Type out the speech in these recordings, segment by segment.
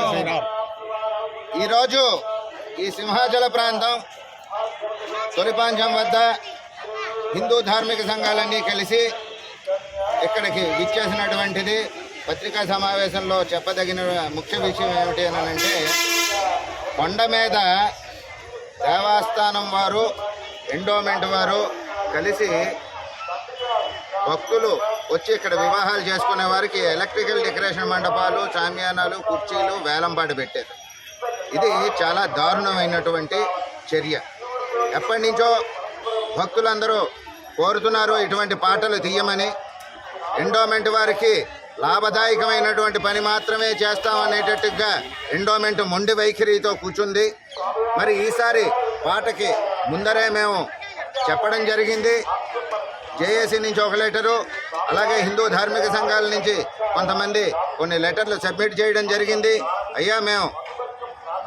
ఓకేనా? ఈరోజు ఈ సింహాచల ప్రాంతం తొలిపాంచం వద్ద హిందూ ధార్మిక సంఘాలన్నీ కలిసి ఇక్కడికి విచ్చేసినటువంటిది పత్రికా సమావేశంలో చెప్పదగిన ముఖ్య విషయం ఏమిటి అని అంటే కొండ మీద దేవస్థానం వారు ఎండోమెంట్ వారు కలిసి భక్తులు వచ్చి ఇక్కడ వివాహాలు చేసుకునే వారికి ఎలక్ట్రికల్ డెకరేషన్ మండపాలు చామ్యానాలు కుర్చీలు వేలంపాటు పెట్టారు. ఇది చాలా దారుణమైనటువంటి చర్య. ఎప్పటి నుంచో భక్తులందరూ కోరుతున్నారు ఇటువంటి పాటలు తీయమని. ఎండోమెంట్ వారికి లాభదాయకమైనటువంటి పని మాత్రమే చేస్తామనేటట్టుగా ఎండోమెంట్ మొండి వైఖరితో కూర్చుంది మరి ఈసారి పాటకి ముందరే మేము చెప్పడం జరిగింది. జేఏసీ నుంచి ఒక లెటరు అలాగే హిందూ ధార్మిక సంఘాల నుంచి కొంతమంది కొన్ని లెటర్లు సబ్మిట్ చేయడం జరిగింది. అయ్యా మేము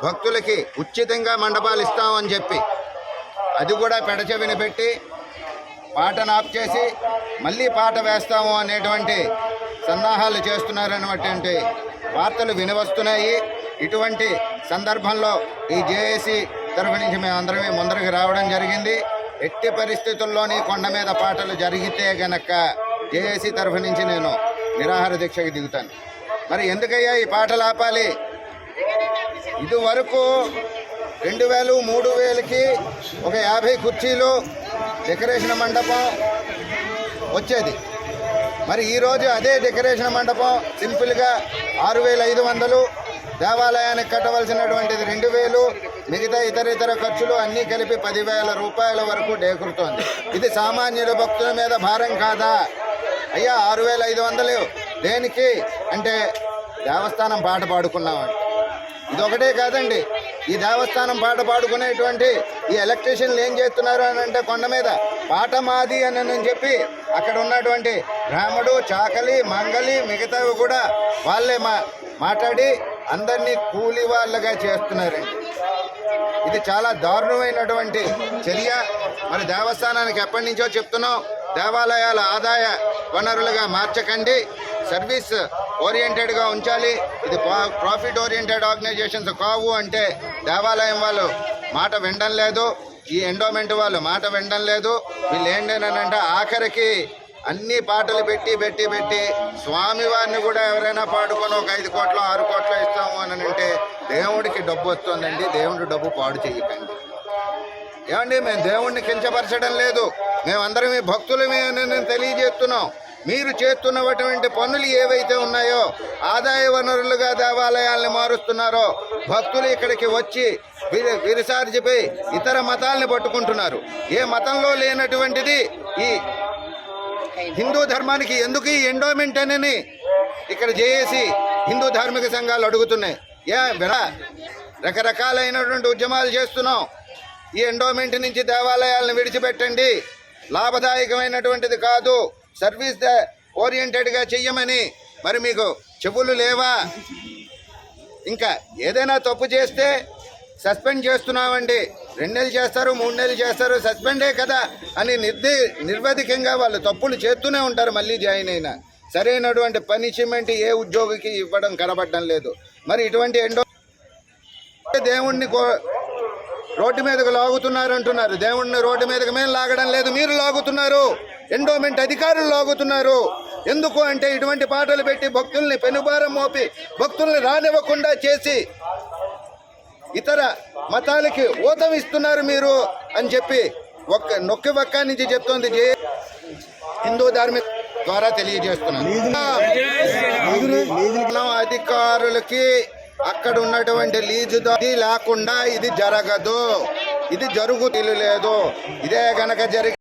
భక్తులకి ఉచితంగా మండపాలు ఇస్తామని చెప్పి అది కూడా పెడచెవిన పెట్టి పాటను ఆఫ్ చేసి మళ్ళీ పాట వేస్తాము అనేటువంటి సన్నాహాలు చేస్తున్నారనేటువంటి వార్తలు వినవస్తున్నాయి. ఇటువంటి సందర్భంలో ఈ జేఏసీ తరఫు నుంచి మేము అందరమే ముందరికి రావడం జరిగింది. ఎట్టి పరిస్థితుల్లోని కొండ మీద పాటలు జరిగితే గనక జేఏసీ తరఫు నుంచి నేను నిరాహార దీక్షకి దిగుతాను. మరి ఎందుకయ్యా ఈ పాటలు ఆపాలి? ఇదివరకు రెండు వేలు మూడు వేలకి ఒక యాభై కుర్చీలు డెకరేషన్ మండపం వచ్చేది. మరి ఈరోజు అదే డెకరేషన్ మండపం సింపుల్గా ఆరు వేల ఐదు వందలు దేవాలయానికి కట్టవలసినటువంటిది రెండు వేలు మిగతా ఇతర ఇతర ఖర్చులు అన్నీ కలిపి పదివేల రూపాయల వరకు డేకురుతోంది ఇది సామాన్యుల భక్తుల మీద భారం కాదా? అయ్యా ఆరు వేల ఐదు వందలు దేనికి? అంటే దేవస్థానం పాట పాడుకున్నామండి. ఇది ఒకటే కాదండి. ఈ దేవస్థానం పాట పాడుకునేటువంటి ఈ ఎలక్ట్రీషియన్లు ఏం చేస్తున్నారు అని అంటే కొండ మీద పాట మాది అని చెప్పి అక్కడ ఉన్నటువంటి బ్రాహ్మడు చాకలి మంగలి మిగతావి కూడా వాళ్ళే మా మాట్లాడి అందరినీ కూలి వాళ్ళగా చేస్తున్నారండి. ఇది చాలా దారుణమైనటువంటి చర్య. మరి దేవస్థానానికి ఎప్పటి నుంచో చెప్తున్నాం దేవాలయాల ఆదాయ వనరులుగా మార్చకండి. సర్వీస్ ఓరియంటెడ్గా ఉంచాలి. ఇది ప్రాఫిట్ ఓరియంటెడ్ ఆర్గనైజేషన్స్ కావు అంటే దేవాలయం వాళ్ళు మాట వినడం లేదు. ఈ ఎండోమెంట్ వాళ్ళు మాట వినడం లేదు. వీళ్ళు ఏంటంటే ఆఖరికి అన్ని పాటలు పెట్టి పెట్టి పెట్టి స్వామివారిని కూడా ఎవరైనా పాడుకొని ఒక ఐదు కోట్లు ఆరు కోట్లు ఇస్తాము అని అంటే దేవుడికి డబ్బు వస్తుందండి. దేవుడి డబ్బు పాడు చేయకండి. ఏమండి మేము దేవుణ్ణి కించపరచడం లేదు. మేమందరం మీ భక్తులమే అని తెలియజేస్తున్నాం. మీరు చేస్తున్నటువంటి పనులు ఏవైతే ఉన్నాయో ఆదాయ వనరులుగా దేవాలయాల్ని మారుస్తున్నారో భక్తులు ఇక్కడికి వచ్చి విరి విరిసార్జిపోయి ఇతర మతాల్ని పట్టుకుంటున్నారు. ఏ మతంలో లేనటువంటిది ఈ హిందూ ధర్మానికి ఎందుకు ఈ ఎండోమెంట్ అని ఇక్కడ చేసి హిందూ ధార్మిక సంఘాలు అడుగుతున్నాయి. ఏ విరా రకరకాలైనటువంటి ఉద్యమాలు చేస్తున్నాం. ఈ ఎండోమెంట్ నుంచి దేవాలయాలను విడిచిపెట్టండి. లాభదాయకమైనటువంటిది కాదు. సర్వీస్ ద- ఓరియంటెడ్గా చెయ్యమని. మరి మీకు చెవులు లేవా? ఇంకా ఏదైనా తప్పు చేస్తే సస్పెండ్ చేస్తున్నామండి. రెండు నెలలు చేస్తారు మూడు నెలలు చేస్తారు సస్పెండే కదా అని నిర్ది నిర్వధికంగా వాళ్ళు తప్పులు చేస్తూనే ఉంటారు మళ్ళీ జాయిన్ అయినా. సరైనటువంటి పనిష్మెంట్ ఏ ఉద్యోగికి ఇవ్వడం కనబడడం లేదు. మరి ఇటువంటి ఎండో దేవుణ్ణి కో- రోడ్డు మీదకు లాగుతున్నారు అంటున్నారు. దేవుణ్ణి రోడ్డు మీదకి మేము లాగడం లేదు మీరు లాగుతున్నారు. ఎండోమెంట్ అధికారులు లాగుతున్నారు. ఎందుకు అంటే ఇటువంటి పాటలు పెట్టి భక్తుల్ని పెనుభారం మోపి భక్తుల్ని రానివ్వకుండా చేసి ఇతర మతాలకి ఊతం ఇస్తున్నారు మీరు అని చెప్పి ఒక్క నొక్కి ఒక్క నుంచి చెప్తోంది జే హిందూ ధార్మిక ద్వారా తెలియజేస్తున్నాను. అధికారులకి అక్కడ ఉన్నటువంటి లీజు లేకుండా ఇది జరగదు. ఇది జరుగు లేదు. ఇదే గనక జరిగి